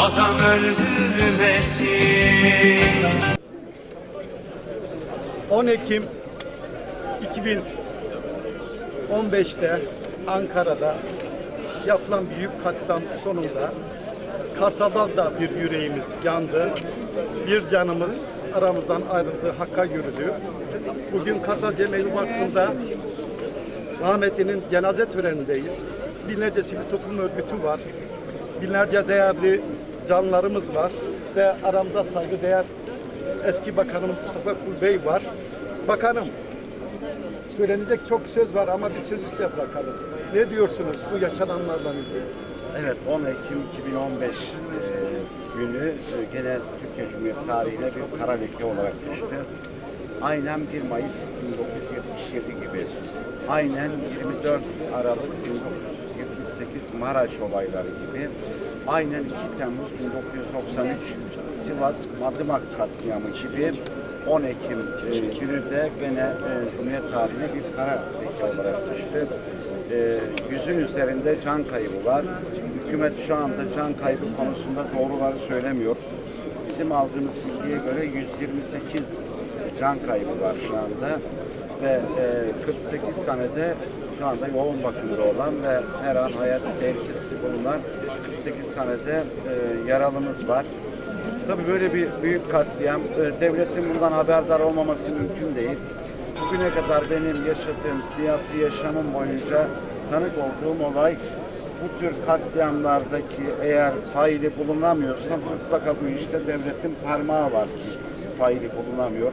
adam öldürmesin 10 Ekim 2015'te Ankara'da yapılan büyük katliam sonunda Kartal'da da bir yüreğimiz yandı. Bir canımız aramızdan ayrıldı, hakka yürüdü. Bugün Kartal Cemeli Vakfı'nda rahmetlinin cenaze törenindeyiz. Binlerce sivil toplum örgütü var. Binlerce değerli canlarımız var. Ve aramda saygıdeğer eski bakanım Mustafa Kul Bey var. Bakanım, söylenecek çok söz var ama bir sözü size bırakalım. Ne diyorsunuz bu yaşananlarla ilgili? Evet 10 Ekim 2015 e, günü e, gene Türkiye Cumhuriyeti tarihine bir kara leke olarak düştü. Aynen 1 Mayıs 1977 gibi. Aynen 24 Aralık 1978 Maraş olayları gibi. Aynen 2 Temmuz 1993 Sivas Madımak katliamı gibi 10 Ekim e, günü de gene e, Cumhuriyet tarihine bir kara leke olarak düştü. E, yüzün üzerinde can kaybı var. Hükümet şu anda can kaybı konusunda doğruları söylemiyor. Bizim aldığımız bilgiye göre 128 can kaybı var şu anda ve e, 48 tane de şu anda yoğun bakımda olan ve her an hayat tehlikesi bulunan 48 tane de e, yaralımız var. Tabii böyle bir büyük katliam, e, devletin bundan haberdar olmaması mümkün değil. Bugüne kadar benim yaşadığım siyasi yaşamım boyunca tanık olduğum olay bu tür katliamlardaki eğer faili bulunamıyorsa mutlaka bu işte devletin parmağı var ki faili bulunamıyor.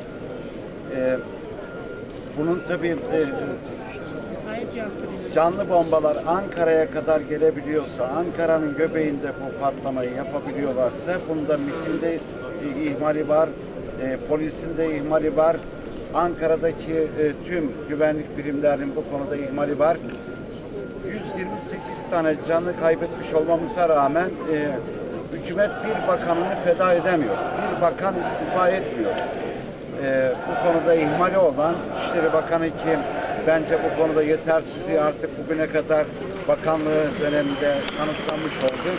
E, bunun tabii e, canlı bombalar Ankara'ya kadar gelebiliyorsa, Ankara'nın göbeğinde bu patlamayı yapabiliyorlarsa bunda MİT'in de ihmali var, e, polisin de ihmali var, Ankara'daki e, tüm güvenlik birimlerinin bu konuda ihmali var. 128 tane canı kaybetmiş olmamıza rağmen e, hükümet bir bakanını feda edemiyor. Bir bakan istifa etmiyor. E, bu konuda ihmali olan İçişleri Bakanı ki bence bu konuda yetersizliği artık bugüne kadar bakanlığı döneminde kanıtlanmış oldu.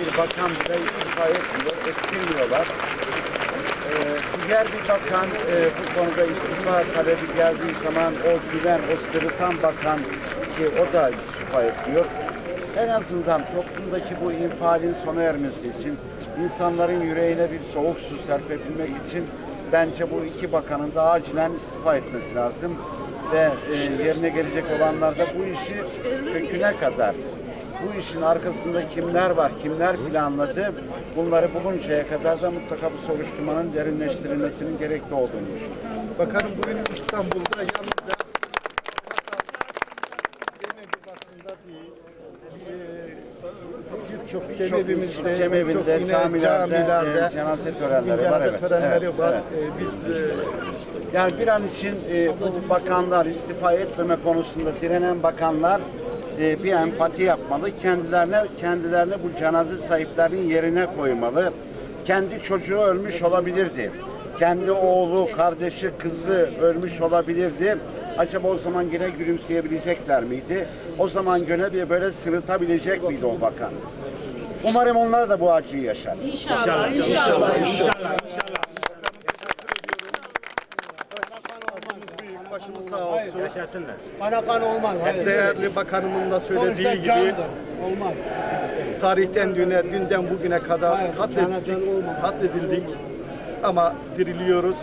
Bir bakan bile istifa etmiyor, ettirmiyorlar. Ee, diğer bir bakan e, bu konuda istifa talebi geldiği zaman o güven, o sırıtan bakan ki o da istifa ediyor. En azından toplumdaki bu infialin sona ermesi için, insanların yüreğine bir soğuk su serpebilmek için bence bu iki bakanın da acilen istifa etmesi lazım. Ve e, yerine gelecek olanlar da bu işi köküne kadar bu işin arkasında kimler var, kimler planladı bunları buluncaya kadar da mutlaka bu soruşturmanın derinleştirilmesinin gerekli olduğunu düşünüyorum. Bakanım bugün İstanbul'da yalnızca Cemevi Vakfı'nda değil, birçok cemevimizde, cemevinde, yine camilerde, camilerde e, cenaze törenleri var, evet. törenleri Evet, var. evet. E, biz e, Yani bir an için e, bu bakanlar istifa etmeme konusunda direnen bakanlar e, bir empati yapmalı. Kendilerine kendilerine bu cenaze sahiplerinin yerine koymalı. Kendi çocuğu ölmüş olabilirdi. Kendi oğlu, kardeşi, kızı ölmüş olabilirdi. Acaba o zaman yine gülümseyebilecekler miydi? O zaman gene bir böyle sırıtabilecek miydi o bakan? Umarım onlar da bu acıyı yaşar. İnşallah, inşallah, inşallah. başımız sağ olsun. Yaşasınlar. Anakan olmaz. Hayır. Değerli bakanımın da söylediği gibi. Olmaz. tarihten düne, dünden bugüne kadar katledildik, katledildik. Ama diriliyoruz,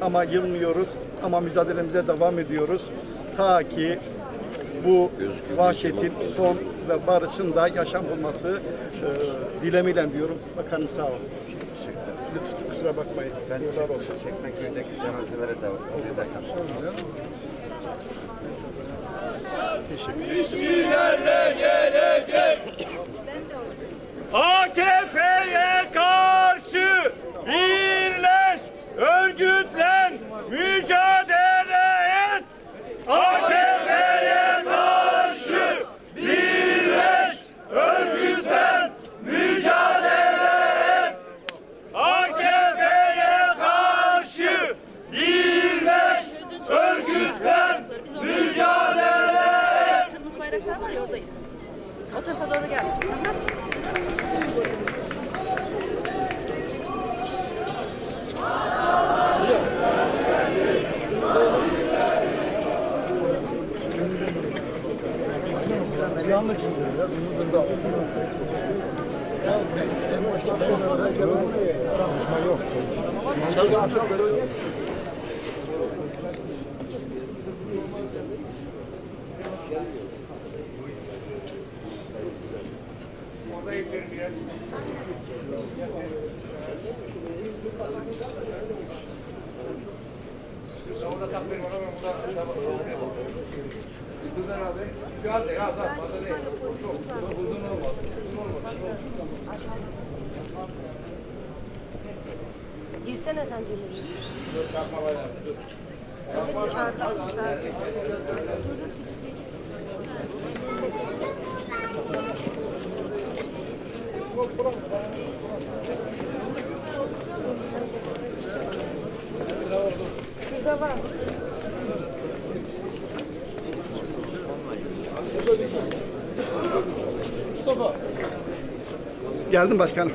ama yılmıyoruz, ama mücadelemize devam ediyoruz. Ta ki bu vahşetin son ve barışın da yaşam bulması e, dilemiyle diyorum. Bakanım sağ olun. Sizi tuttuk kusura bakmayın. Ben Yıllar olsun. Çekmeköy'deki cenazelere de oraya da katılıyorum. AKP'ye O tarafa doğru gel. Aha. Yanlış çiziyor ya. Bunu da Çalışma yok. Çalışma yok. Gel buraya. Konuşma yok. Çalışma böyle Girsene sen gelirin. Evet, çarpmışlar. Geldim başkanım.